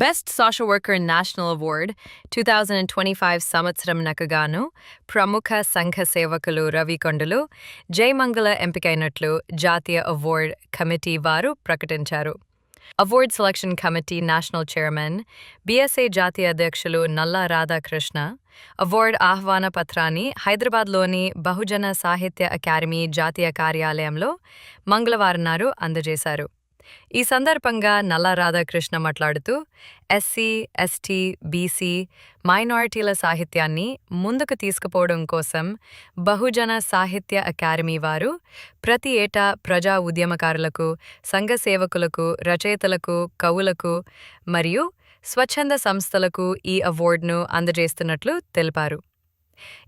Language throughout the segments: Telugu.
Best social worker national award two thousand twenty five సంవత్సరం నకగాను ప్రముఖ సంఘ సేవకులు రవికొండలు జయమంగళ ఎంపికైనట్లు జాతీయ అవార్డ్ కమిటీ వారు ప్రకటించారు award selection committee national chairman BSA జాతీయ అధ్యక్షులు నల్లా రాధాకృష్ణ అవార్డ్ ఆహ్వాన పత్రాన్ని హైదరాబాద్లోని బహుజన సాహిత్య అకాడమీ జాతీయ కార్యాలయంలో మంగళవారం అందజేశారు ఈ సందర్భంగా నల్ల రాధాకృష్ణ మాట్లాడుతూ ఎస్సీ ఎస్టీ బీసీ మైనారిటీల సాహిత్యాన్ని ముందుకు తీసుకుపోవడం కోసం బహుజన సాహిత్య అకాడమీ వారు ప్రతి ఏటా ప్రజా ఉద్యమకారులకు సంఘ సేవకులకు రచయితలకు కవులకు మరియు స్వచ్ఛంద సంస్థలకు ఈ అవార్డును అందజేస్తున్నట్లు తెలిపారు.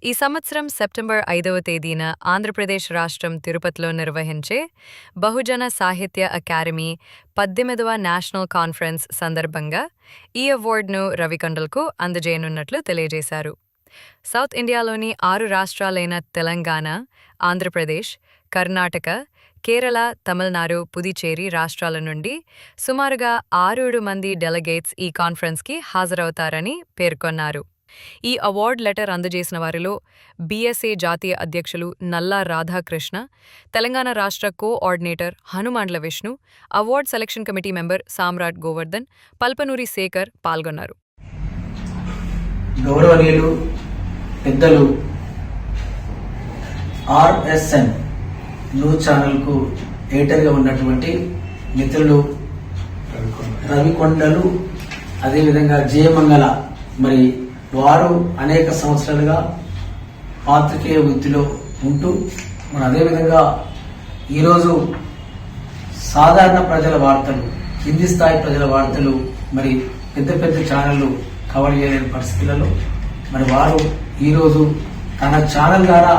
ఈ సంవత్సరం సెప్టెంబర్ ఐదవ తేదీన ఆంధ్రప్రదేశ్ రాష్ట్రం తిరుపతిలో నిర్వహించే బహుజన సాహిత్య అకాడమీ పద్దెనిమిదవ నేషనల్ కాన్ఫరెన్స్ సందర్భంగా ఈ అవార్డును రవికండల్కు అందజేయనున్నట్లు తెలియజేశారు. సౌత్ ఇండియాలోని ఆరు రాష్ట్రాలైన తెలంగాణ ఆంధ్రప్రదేశ్ కర్ణాటక కేరళ తమిళనాడు పుదుచేరి రాష్ట్రాల నుండి సుమారుగా ఆరేడు మంది డెలిగేట్స్ ఈ కాన్ఫరెన్స్కి హాజరవుతారని పేర్కొన్నారు. ఈ అవార్డు లెటర్ అందజేసిన వారిలో బీఎస్ఏ జాతీయ అధ్యక్షులు నల్లా రాధాకృష్ణ తెలంగాణ రాష్ట్ర coordinator Hanumandla Vishnu award selection committee member Samrat Govardhan Palpanuri Shekhar పాల్గొన్నారు. గౌరవనీయులు పెద్దలు ఆర్ఎస్ఎన్ న్యూస్ ఛానల్కు ఎడిటర్గా ఉన్నటువంటి మిత్రులు రవికొండలు అదేవిధంగా జయమంగళ మరి వారు అనేక సంవత్సరాలుగా పాత్రికేయ వృత్తిలో ఉంటూ మన అదేవిధంగా ఈరోజు సాధారణ ప్రజల వార్తలు కింది స్థాయి ప్రజల వార్తలు మరి పెద్ద పెద్ద ఛానళ్ళు కవర్ చేయలేని పరిస్థితులలో మరి వారు ఈరోజు తన ఛానల్ ద్వారా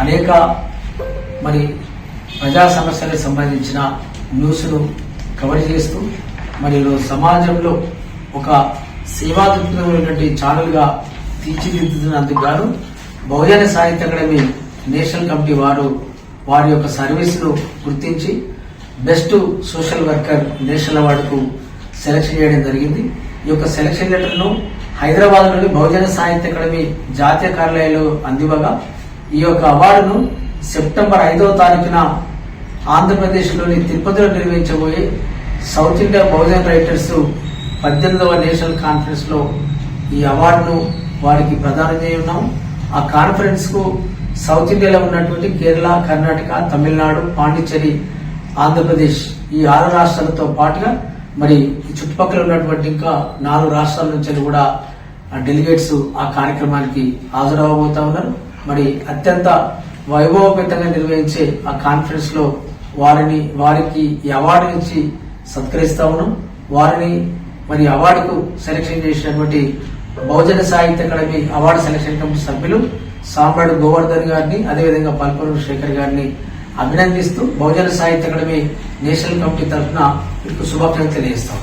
అనేక మరి ప్రజా సమస్యలకు సంబంధించిన న్యూస్ను కవర్ చేస్తూ మరి ఈరోజు సమాజంలో ఒక సేవా దృక్పథమైనటువంటి ఛానల్గా తీర్చిదిద్దుతున్నందుకు గాను బహుజన సాహిత్య అకాడమీ నేషనల్ కమిటీ వారు వారి యొక్క సర్వీస్ను గుర్తించి బెస్ట్ సోషల్ వర్కర్ నేషనల్ అవార్డుకు సెలక్షన్ చేయడం జరిగింది. ఈ యొక్క సెలక్షన్ లెటర్ను హైదరాబాద్లోని బహుజన సాహిత్య అకాడమీ జాతీయ కార్యాలయంలో అందివ్వగా ఈ యొక్క అవార్డును సెప్టెంబర్ ఐదవ తారీఖున ఆంధ్రప్రదేశ్లోని తిరుపతిలో నిర్వహించబోయే సౌత్ ఇండియా బహుజన రైటర్స్ పద్దెనిమిదవ నేషనల్ కాన్ఫరెన్స్లో ఈ అవార్డును వారికి ప్రదానం చేయనున్నాం ఆ కాన్ఫరెన్స్కు సౌత్ ఇండియాలో ఉన్నటువంటి కేరళ కర్ణాటక తమిళనాడు పాండిచ్చేరి ఆంధ్రప్రదేశ్ ఈ ఆరు రాష్ట్రాలతో పాటుగా మరి చుట్టుపక్కల ఉన్నటువంటి ఇంకా నాలుగు రాష్ట్రాల నుంచి కూడా డెలిగేట్స్ ఆ కార్యక్రమానికి హాజరవబోతా ఉన్నారు. మరి అత్యంత వైభవపేతంగా నిర్వహించే ఆ కాన్ఫరెన్స్లో వారిని వారికి ఈ అవార్డు నుంచి సత్కరిస్తా ఉన్నాం. వారిని మరి అవార్డుకు సెలక్షన్ చేసినటువంటి బహుజన సాహిత్య అకాడమీ అవార్డు సెలక్షన్ కమిటీ సభ్యులు సాంబ్రాడు గోవర్ధన్ గారిని అదేవిధంగా పల్పనూరు శేఖర్ గారిని అభినందిస్తూ బహుజన సాహిత్య అకాడమీ నేషనల్ కమిటీ తరఫున మీకు శుభాకాంక్షలు తెలియజేస్తాం.